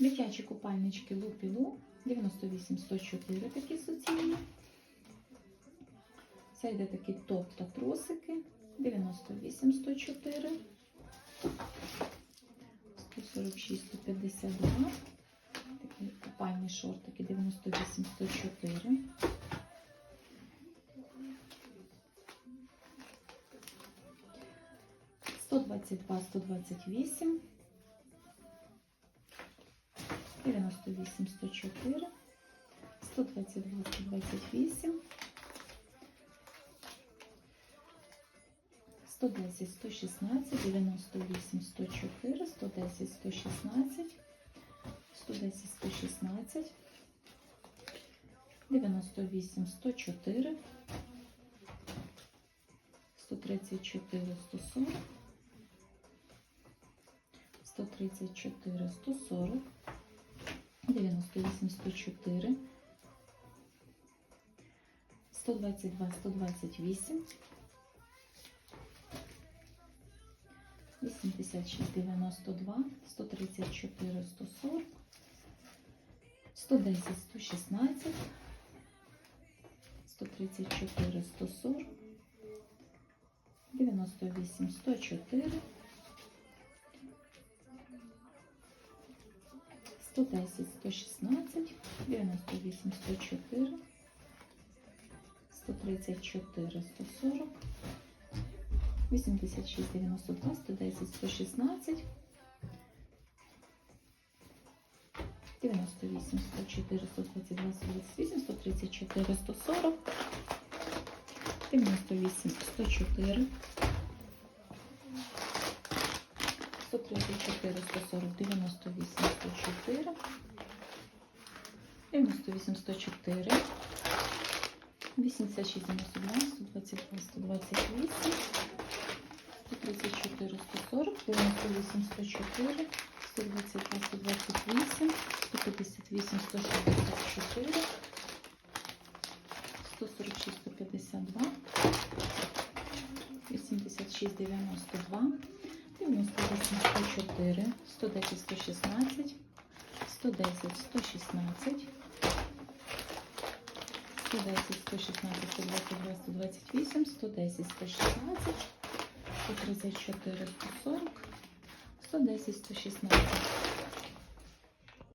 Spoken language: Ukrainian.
Дитячі купальнички Лупілу 98 104 такі суцільні. Це йде такий топ та трусики 98 104. 146 152. Такі купальні шортики 98 104. Сто двадцять 98 104, 122 128, 110 116, 98 104, 110 116, 110 116, 98 104, 134 140, 134 140, 98, 104, 122, 128, 86, 92, 134, 140, 110, 116, 134, 140, 98, 104, 110, 116, 98, 104, 134, 140, 86, 92, 110, 116, 98, 104, 122, 128, 134, 140, 98, 104, 134, 140, 98, 104, 98, 104, 86, 92, 122, 128, 134, 140, 98, 104, 122, 128, 158, 164, 146, 152, 86, 92, 98, 104, 110, 116, 110, 116, 110, 116, 122, 128, 110, 116, 134, 140, 110, 116,